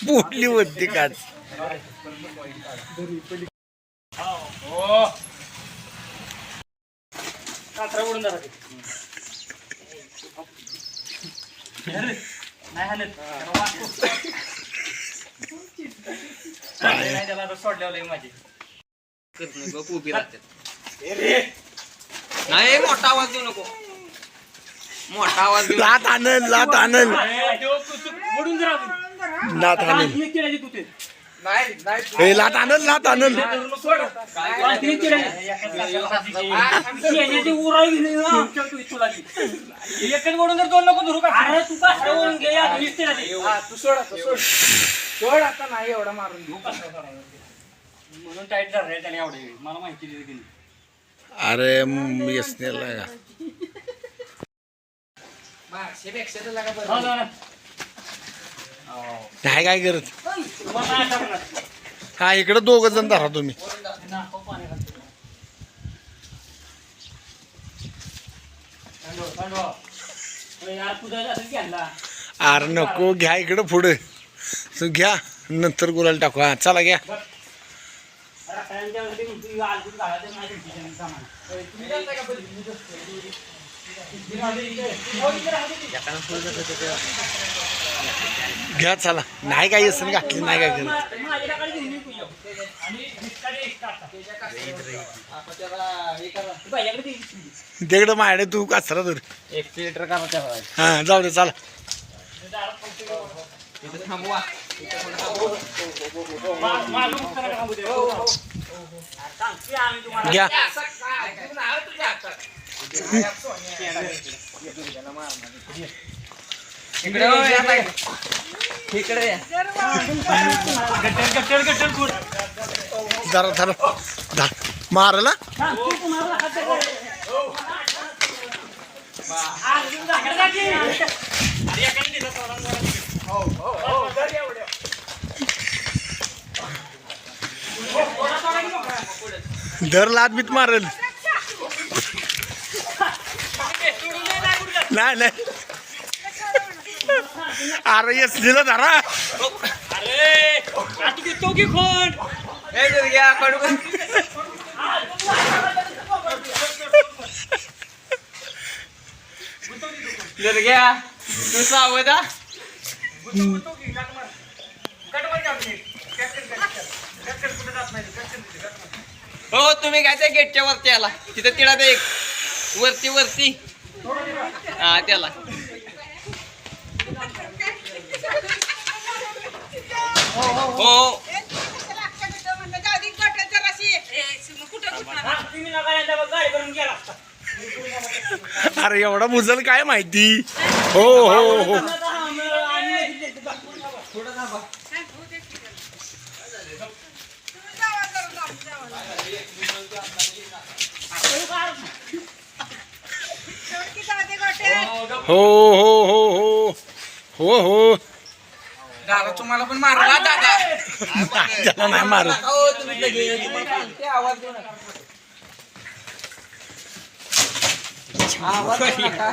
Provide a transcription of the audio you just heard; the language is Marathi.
पोटली होती काच. नाही मोठा आवाज देऊ नको. मोठा आवाज देऊ लात आणल लात आणल. जरा लात आणल. नाही नाही. हे लात आणल लात आणल. ना, आमच्या तू. एकच ओढून जर दोन नको धरू का? अरे तू का ओढून घे या दोन्हीच किड्याची. तू सोड आता सोड. सोड आता नाही एवढा मारून घेऊ. म्हणून टाईट झालं त्याने एवढे. मला माहिती दिली तिने अरे यसनेला का मागशेपेक्षा तर लागा हो बरं ना, ना. काय काय करत? हा इकडं दोघ जण धरा तुम्ही. अरे नको घ्या इकडं पुढे. तू घ्या नंतर गुलाल टाकू. हा चला घ्या. घ्या चला. नाही काय येसन घातली नाही काय घेत तू तिकडं माझ्याकडे तू कचरा धर. एक हा जाऊ दे चला. घ्या. इकडे हो, या बाई. इकडे या. गट्टर, गट्टर, गट्टर जरा जरा धर मारला धर. आज मारल नाही नाही अरे यसनीला धरा अरे आता घेतो की कोण ए, दुर्ग्या, कडू कर. दुर्ग्या तू सावध हा. हो? तुम्ही काय त्या गेटच्या वरती आला? तिथं तिला ते एक. वरती वरती. हा त्याला. हो. अरे एवढा मुजल काय माहिती? हो हो हो. हो हो हो हो. हो हो दादा तुम्हाला पण मारला दादा त्याला नाही मारत हो तुम्ही लगेच. ते आवाज देऊ नका. आवाज देऊ नका.